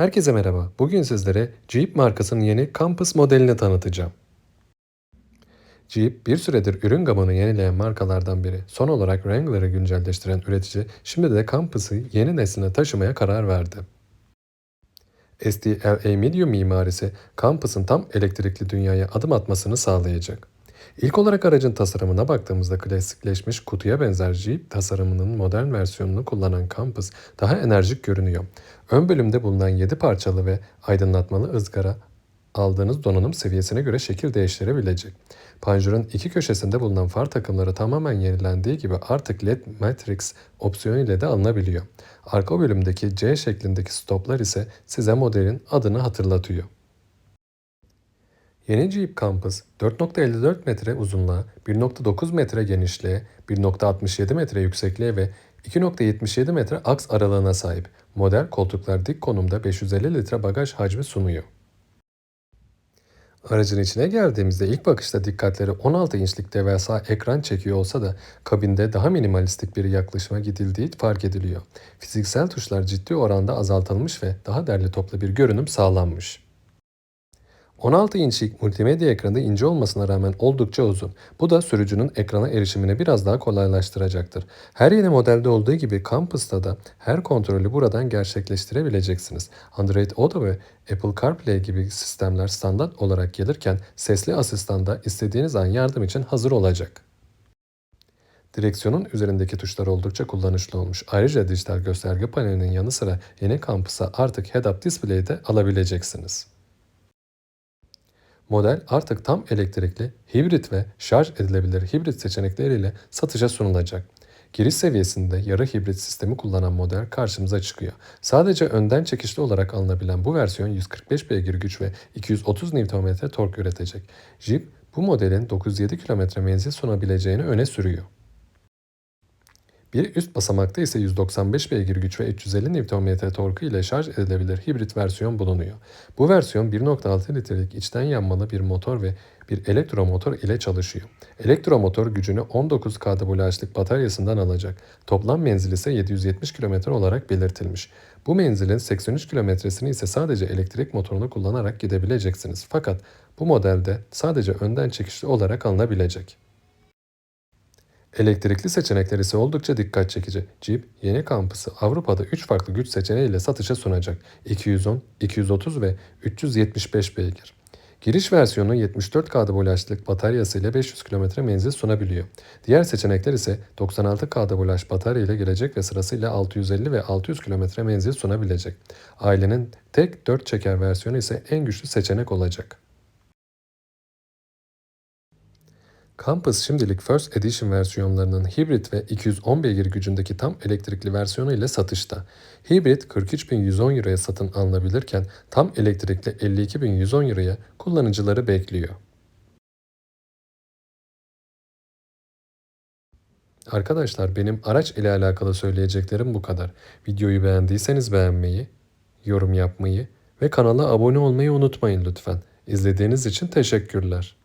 Herkese merhaba. Bugün sizlere Jeep markasının yeni Compass modelini tanıtacağım. Jeep bir süredir ürün gamını yenileyen markalardan biri. Son olarak Wrangler'ı güncelleştiren üretici şimdi de Compass'ı yeni nesline taşımaya karar verdi. STLA Medium mimarisi Compass'ın tam elektrikli dünyaya adım atmasını sağlayacak. İlk olarak aracın tasarımına baktığımızda klasikleşmiş kutuya benzer Jeep tasarımının modern versiyonunu kullanan Compass daha enerjik görünüyor. Ön bölümde bulunan 7 parçalı ve aydınlatmalı ızgara aldığınız donanım seviyesine göre şekil değiştirebilecek. Panjurun iki köşesinde bulunan far takımları tamamen yenilendiği gibi artık LED Matrix opsiyonu ile de alınabiliyor. Arka bölümdeki C şeklindeki stoplar ise size modelin adını hatırlatıyor. Yeni Jeep Compass 4.54 metre uzunluğa, 1.9 metre genişliğe, 1.67 metre yüksekliğe ve 2.77 metre aks aralığına sahip. Model koltuklar dik konumda 550 litre bagaj hacmi sunuyor. Aracın içine geldiğimizde ilk bakışta dikkatleri 16 inçlik devasa ekran çekiyor olsa da kabinde daha minimalistik bir yaklaşıma gidildiği fark ediliyor. Fiziksel tuşlar ciddi oranda azaltılmış ve daha derli toplu bir görünüm sağlanmış. 16 inçlik multimedya ekranı ince olmasına rağmen oldukça uzun. Bu da sürücünün ekrana erişimini biraz daha kolaylaştıracaktır. Her yeni modelde olduğu gibi Compass'ta da her kontrolü buradan gerçekleştirebileceksiniz. Android Auto ve Apple CarPlay gibi sistemler standart olarak gelirken sesli asistan da istediğiniz an yardım için hazır olacak. Direksiyonun üzerindeki tuşlar oldukça kullanışlı olmuş. Ayrıca dijital gösterge panelinin yanı sıra yeni Compass'a artık head-up display de alabileceksiniz. Model artık tam elektrikli, hibrit ve şarj edilebilir hibrit seçenekleriyle satışa sunulacak. Giriş seviyesinde yarı hibrit sistemi kullanan model karşımıza çıkıyor. Sadece önden çekişli olarak alınabilen bu versiyon 145 beygir güç ve 230 Nm tork üretecek. Jeep bu modelin 907 km menzil sunabileceğini öne sürüyor. Bir üst basamakta ise 195 beygir güç ve 350 Nm torku ile şarj edilebilir hibrit versiyon bulunuyor. Bu versiyon 1.6 litrelik içten yanmalı bir motor ve bir elektromotor ile çalışıyor. Elektromotor gücünü 19 kWh'lık bataryasından alacak. Toplam menzil ise 770 km olarak belirtilmiş. Bu menzilin 83 kilometresini ise sadece elektrik motorunu kullanarak gidebileceksiniz. Fakat bu modelde sadece önden çekişli olarak alınabilecek. Elektrikli seçenekler ise oldukça dikkat çekici. Jeep yeni kampüsü Avrupa'da 3 farklı güç seçeneğiyle satışa sunacak. 210, 230 ve 375 beygir. Giriş versiyonu 74 kWh'lık bataryası ile 500 km menzil sunabiliyor. Diğer seçenekler ise 96 kWh batarya ile gelecek ve sırasıyla 650 ve 600 km menzil sunabilecek. Ailenin tek 4 çeker versiyonu ise en güçlü seçenek olacak. Compass şimdilik First Edition versiyonlarının hibrit ve 210 beygir gücündeki tam elektrikli versiyonu ile satışta. Hibrit 43.110 euroya satın alınabilirken tam elektrikli 52.110 euroya kullanıcıları bekliyor. Arkadaşlar benim araç ile alakalı söyleyeceklerim bu kadar. Videoyu beğendiyseniz beğenmeyi, yorum yapmayı ve kanala abone olmayı unutmayın lütfen. İzlediğiniz için teşekkürler.